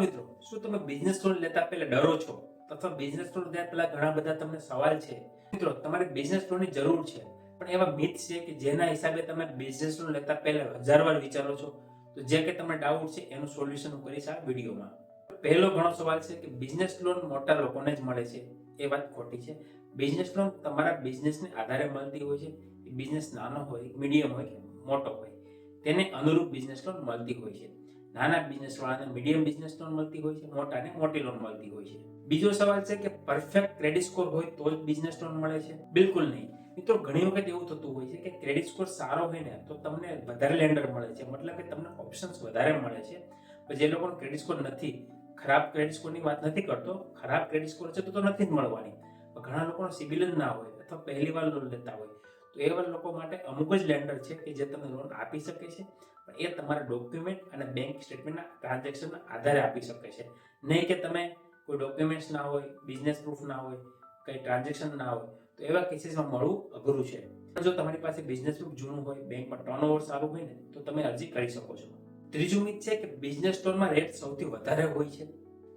મિત્રો, શું તમે બિઝનેસ લોન લેતા પહેલા ડરો છો? અથવા બિઝનેસ લોન લેતા પહેલા ઘણા બધા તમને સવાલ છે? મિત્રો, તમારે બિઝનેસ લોનની જરૂર છે. પણ એવા મિથ છે કે જેના હિસાબે તમે બિઝનેસ લોન લેતા પહેલા હજાર વાર વિચારો છો, તો જે કે તમને ડાઉટ છે, એનું સોલ્યુશન હું કરીશ આ વિડીયોમાં. પહેલો ઘણો સવાલ છે કે બિઝનેસ લોન મોટા લોકોને જ મળે છે? એ વાત ખોટી છે. બિઝનેસ લોન તમારા બિઝનેસને આધારે મળતી હોય છે. બિઝનેસ નાનો હોય મીડિયમ હોય કે મોટો હોય, તેને અનુરૂપ બિઝનેસ લોન મળતી હોય છે. નાના બિઝનેસ વાળાને મીડિયમ બિઝનેસ લોન મળતી હોય છે, મોટાને મોટી લોન મળતી હોય છે. બીજો સવાલ છે કે પરફેક્ટ ક્રેડિટ સ્કોર હોય તો જ બિઝનેસ લોન મળે છે? બિલકુલ નહીં. મિત્રો, ઘણી વખત એવું થતું હોય છે કે ક્રેડિટ સ્કોર સારો હોય ને, તો તમને વધારે લેન્ડર મળે છે. મતલબ કે તમને ઓપ્શન્સ વધારે મળે છે. જે લોકોનો ક્રેડિટ સ્કોર નથી, ખરાબ ક્રેડિટ સ્કોરની વાત નથી કરતો, ખરાબ ક્રેડિટ સ્કોર છે તો તો નથી જ મળવાની. ઘણા લોકોનો સિબિલ જ ના હોય અથવા પહેલી વાર લોન લેતા હોય. તો એવા લોકો માટે અમુક જ લેન્ડર છે કે જે તમને લોન આપી શકે છે. પણ એ તમારા ડોક્યુમેન્ટ અને બેંક સ્ટેટમેન્ટના ટ્રાન્ઝેક્શનના આધારે આપી શકે છે. નહીં કે તમે કોઈ ડોક્યુમેન્ટ્સ ના હોય બિઝનેસ પ્રૂફ ના હોય, કંઈ ટ્રાન્ઝેક્શન ના હોય, તો એવા કેસીસમાં મળવું અઘરું છે. જો તમારી પાસે બિઝનેસ પ્રૂફ જૂનું હોય બેંકમાં ટર્નઓવર સારું હોય ને, તો તમે અરજી કરી શકો છો. ત્રીજું મિત છે કે બિઝનેસ લોનમાં રેટ સૌથી વધારે હોય છે.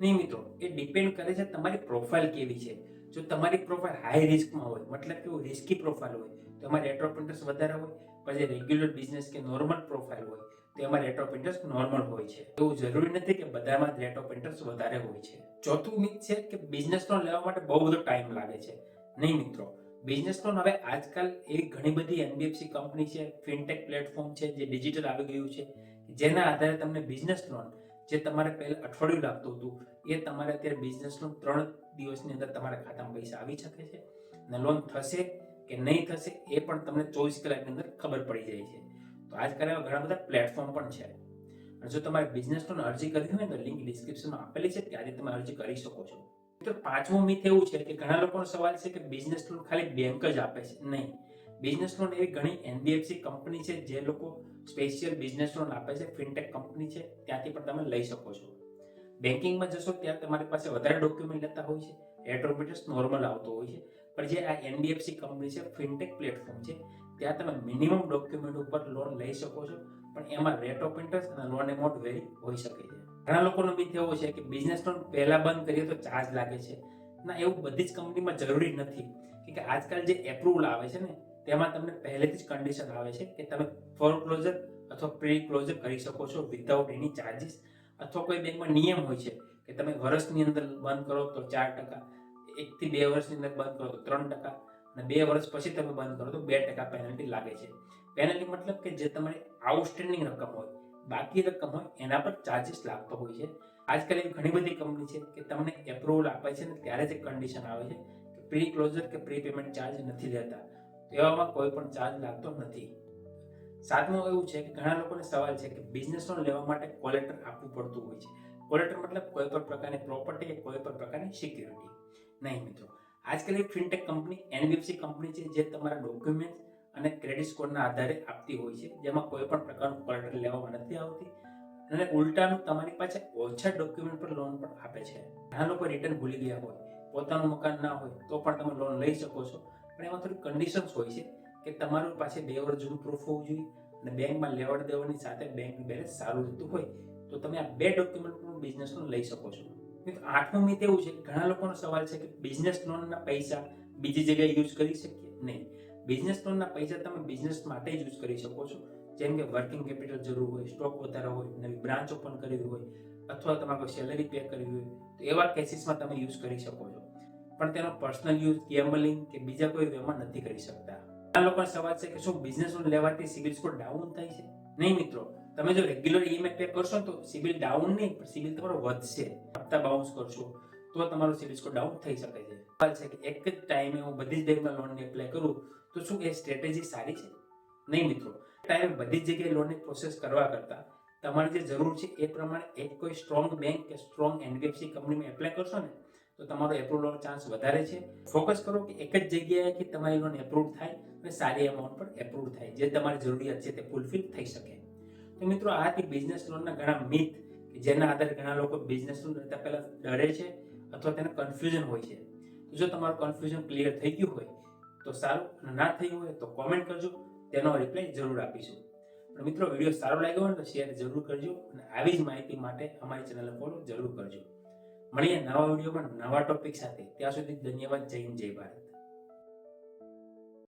નહીં મિત્રો, એ ડિપેન્ડ કરે છે તમારી પ્રોફાઇલ કેવી છે. જો તમારી પ્રોફાઇલ હાઈ રિસ્કમાં હોય, મતલબ કે રિસ્કી પ્રોફાઇલ હોય, તો એમાં રેટ ઇન્ટરેસ્ટ વધારે હોય, પછી રેગ્યુલર બિઝનેસ કે નોર્મલ પ્રોફાઇલ હોય, તો એમાં રેટ ઓફ ઇન્ટરેસ્ટ નોર્મલ હોય છે. એવું જરૂરી નથી કે બધામાં રેટ ઓફ ઇન્ટરેસ્ટ વધારે હોય છે. ચોથું મિત છે કે બિઝનેસ લોન લેવા માટે બહુ બધો ટાઈમ લાગે છે. નહીં મિત્રો બિઝનેસ લોન હવે આજકાલ એ ઘણી બધી એનબીએફસી કંપની છે ફિનટેક પ્લેટફોર્મ છે, જે ડિજિટલ આવી ગયું છે જેના આધારે તમને બિઝનેસ લોન જે તમારે પહેલા અઠવાડિયું લાગતું હતું, એ તમારે અત્યારે બિઝનેસનું ત્રણ દિવસની અંદર તમારા ખાતામાં પૈસા આવી શકે છે. અને લોન થશે કે નહીં થશે, એ પણ તમને ચોવીસ કલાકની અંદર ખબર પડી જાય છે. તો આજકાલ એવા ઘણા બધા પ્લેટફોર્મ પણ છે. અને જો તમારે બિઝનેસ લોન અરજી કરવી હોય તો લિંક ડિસ્ક્રિપ્શનમાં આપેલી છે ત્યારે તમે અરજી કરી શકો છો. મિત્રો, પાંચમું મિથ એવું છે કે ઘણા લોકોનો સવાલ છે કે બિઝનેસ લોન ખાલી બેંક જ આપે છે. નહીં. બિઝનેસ લોન એવી ઘણી એનબીએફસી કંપની છે, જે લોકો સ્પેશિયલ બિઝનેસ લોન આપે છે, ફિનટેક કંપની છે, ત્યાંથી પણ તમે લઈ શકો છો. બેન્કિંગમાં જશો ત્યાં તમારી પાસે વધારે ડોક્યુમેન્ટ લેતા હોય છે એટ્રોમીટર્સ નોર્મલ આવતો હોય છે, પણ જે આ એનબીએફસી કંપની છે, ફિનટેક પ્લેટફોર્મ છે, ત્યાં તમે મિનિમમ ડોક્યુમેન્ટ ઉપર લોન લઈ શકો છો, પણ એમાં રેટ ઓફ ઇન્ટરેસ્ટ અને લોન એમાઉન્ટ વેરી હોઈ શકે છે. ઘણા લોકોનો મિથ એવો છે કે બિઝનેસ લોન પહેલાં બંધ કરીએ તો ચાર્જ લાગે છે. ના, એવું બધી જ કંપનીમાં જરૂરી નથી. કે આજકાલ જે એપ્રુવલ આવે છે ને તેમાં તમને પહેલેથી જ કન્ડિશન આવે છે કે તમે ફોર ક્લોઝર અથવા પ્રી ક્લોઝર કરી શકો છો વિધાઉટ એની ચાર્જિસ અથવા કોઈ બેંકમાં નિયમ હોય છે કે તમે વર્ષની અંદર બંધ કરો તો ચાર ટકા, એકથી બે વર્ષની અંદર બંધ કરો તો ત્રણ ટકા, અને બે વર્ષ પછી તમે બંધ કરો તો બે ટકા પેનલ્ટી લાગે છે. પેનલ્ટી મતલબ કે જે તમારી આઉટસ્ટેન્ડિંગ રકમ હોય, બાકી રકમ હોય, એના પર ચાર્જિસ લાગતો હોય છે. આજકાલ એવી ઘણી બધી કંપની છે કે તમને એપ્રુવલ આપે છે ને ત્યારે જ કન્ડિશન આવે છે કે પ્રી ક્લોઝર કે પ્રી પેમેન્ટ ચાર્જ નથી લેતા. એવામાં કોઈ પણ ચાર્જ લાગતો નથી. સાતમું એવું છે કે ઘણા લોકોને સવાલ છે કે બિઝનેસ લોન લેવા માટે કોલેટર આપવું પડતું હોય છે. કોલેટર મતલબ કોઈ પણ પ્રકારની પ્રોપર્ટી કે કોઈ પણ પ્રકારની સિક્યુરિટી નહીં મિત્રો, આજકાલ એક ફિનટેક કંપની એનબીએફસી કંપની છે જે તમારા ડોક્યુમેન્ટ અને ક્રેડિટ સ્કોરના આધારે આપતી હોય છે, જેમાં કોઈ પણ પ્રકારનું કોલેટર લેવામાં નથી આવતી. અને ઉલટાનું તમારી પાસે ઓછા ડોક્યુમેન્ટ પર લોન પણ આપે છે. ઘણા લોકો રિટર્ન ભૂલી ગયા હોય, પોતાનું મકાન ના હોય, તો પણ તમે લોન લઈ શકો છો. પણ એમાં થોડી કન્ડિશન્સ હોય છે કે તમારું પાસે બે વર્ષ જૂનું પ્રૂફ હોવું જોઈએ અને બેંકમાં લેવડ દેવડની સાથે બેંક બેલેન્સ સારું રહેતું હોય તો તમે આ બે ડોક્યુમેન્ટ બિઝનેસ લોન લઈ શકો છો. મિત્રો આઠમું મિત એવું છે ઘણા લોકોનો સવાલ છે કે બિઝનેસ લોનના પૈસા બીજી જગ્યાએ યુઝ કરી શકીએ? નહીં. બિઝનેસ લોનના પૈસા તમે બિઝનેસ માટે જ યુઝ કરી શકો છો. જેમ કે વર્કિંગ કેપિટલ જરૂર હોય સ્ટોક વધારા હોય, નવી બ્રાન્ચ ઓપન કરવી હોય, અથવા તમારે કોઈ સેલરી પે કરવી હોય, તો એવા કેસીસમાં તમે યુઝ કરી શકો છો. પણ તેનો પર્સનલ યુઝ ગેમ્બલિંગ કે બીજા કોઈ વેમાં નથી કરી શકતા. આ લોકો સવાલ છે કે શું બિઝનેસ લોન લેવાથી સિબિલ સ્કોર ડાઉન થાય છે? નહીં મિત્રો, તમે જો રેગ્યુલર ઈએમઆઈ પે કરશો તો સિબિલ ડાઉન નહીં, પણ સિબિલ તમારો વધશે. હપ્તા બાઉન્સ કરશો, તો તમારો સિબિલ સ્કોર ડાઉન થઈ શકે છે. સવાલ છે કે એક જ ટાઈમે હું બધી જ બેંકમાં લોનને એપ્લાય કરું, તો શું એ સ્ટ્રેટેજી સારી છે? નહીં મિત્રો ટાઈમે બધી જ જગ્યાએ લોનની પ્રોસેસ કરવા કરતાં તમારે જે જરૂર છે એ પ્રમાણે એક કોઈ સ્ટ્રોંગ બેંક કે સ્ટ્રોંગ એનબીએફસી કંપનીમાં એપ્લાય કરશો ને તો તમારો એપ્રુવલનો ચાન્સ વધારે છે. ફોકસ કરો કે એક જ જગ્યાએથી તમારી લોન એપ્રુવ થાય અને સારી એમાઉન્ટ પર એપ્રુવ થાય, જે તમારી જરૂરિયાત છે તે ફૂલફિલ થઈ શકે. તો મિત્રો, આ હતી બિઝનેસ લોનના ઘણા મિથ કે જેના આધારે ઘણા લોકો બિઝનેસ લોન લેતા પહેલા ડરે છે અથવા તેને કન્ફ્યુઝન હોય છે. તો જો તમારું કન્ફ્યુઝન ક્લિયર થઈ ગયું હોય, તો સારું ના થયું હોય તો કોમેન્ટ કરજો, તેનો રિપ્લાય જરૂર આપીશું. પણ મિત્રો, વીડિયો સારો લાગ્યો હોય તો શેર જરૂર કરજો, અને આવી જ માહિતી માટે અમારી ચેનલને ફોલો જરૂર કરજો. મળીએ નવા વિડીયોમાં નવા ટોપિક સાથે. ત્યાં સુધી ધન્યવાદ. જય હિન્દ જય ભારત.